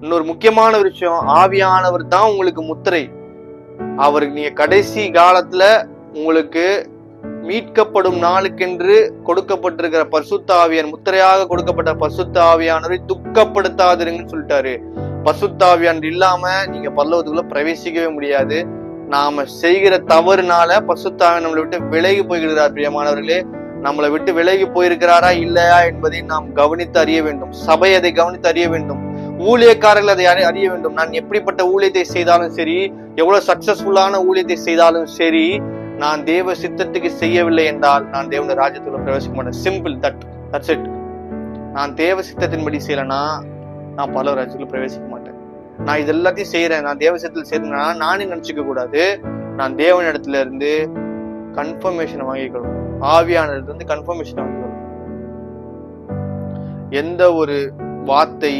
இன்னொரு முக்கியமான விஷயம் ஆவியானவர் தான் உங்களுக்கு முத்திரை. அவருக்கு நீங்க கடைசி காலத்துல உங்களுக்கு மீட்கப்படும் நாளுக்கென்று கொடுக்கப்பட்டிருக்கிற பசுத்த ஆவியான் முத்திரையாக கொடுக்கப்பட்ட பசுத்த ஆவியானவரை துக்கப்படுத்தாதிருங்கன்னு சொல்லிட்டாரு. பசுத்தாவியான் இல்லாம நீங்க பல்லவத்துக்குள்ள பிரவேசிக்கவே முடியாது. நாம செய்கிற தவறுனால பசுத்தாவை நம்மளை விட்டு விலகி போய்கிறார் பிரியமானவர்களே. நம்மளை விட்டு விலகி போயிருக்கிறாரா இல்லையா என்பதை நாம் கவனித்து அறிய வேண்டும். சபை அதை கவனித்து அறிய வேண்டும். ஊழியக்காரர்கள் அதை அறிய வேண்டும். நான் எப்படிப்பட்ட ஊழியத்தை செய்தாலும் சரி எவ்வளவு சக்சஸ்ஃபுல்லான ஊழியத்தை செய்தாலும் சரி நான் தேவ சித்தத்துக்கு செய்யவில்லை என்றால் நான் தேவனுடைய ராஜ்யத்துக்குள்ள பிரவேசிக்க மாட்டேன். சிம்பிள் தட் தட்ஸ் இட் நான் தேவ சித்தத்தின்படி செய்யலைன்னா நான் பல ராஜ்யத்துக்குள்ள பிரவேசிக்க மாட்டேன். நான் இது எல்லாத்தையும் செய்யறேன் நான் தேவ சித்தத்தில் செய்யறேன்னா நானே நினைச்சுக்க கூடாது. நான் தேவன் இடத்துல இருந்து கன்ஃபர்மேஷன் வாங்கிக்கணும் ஆவியானது இருந்து கன்ஃபர்மேஷன் வாங்கிக்கணும் எந்த ஒரு வார்த்தை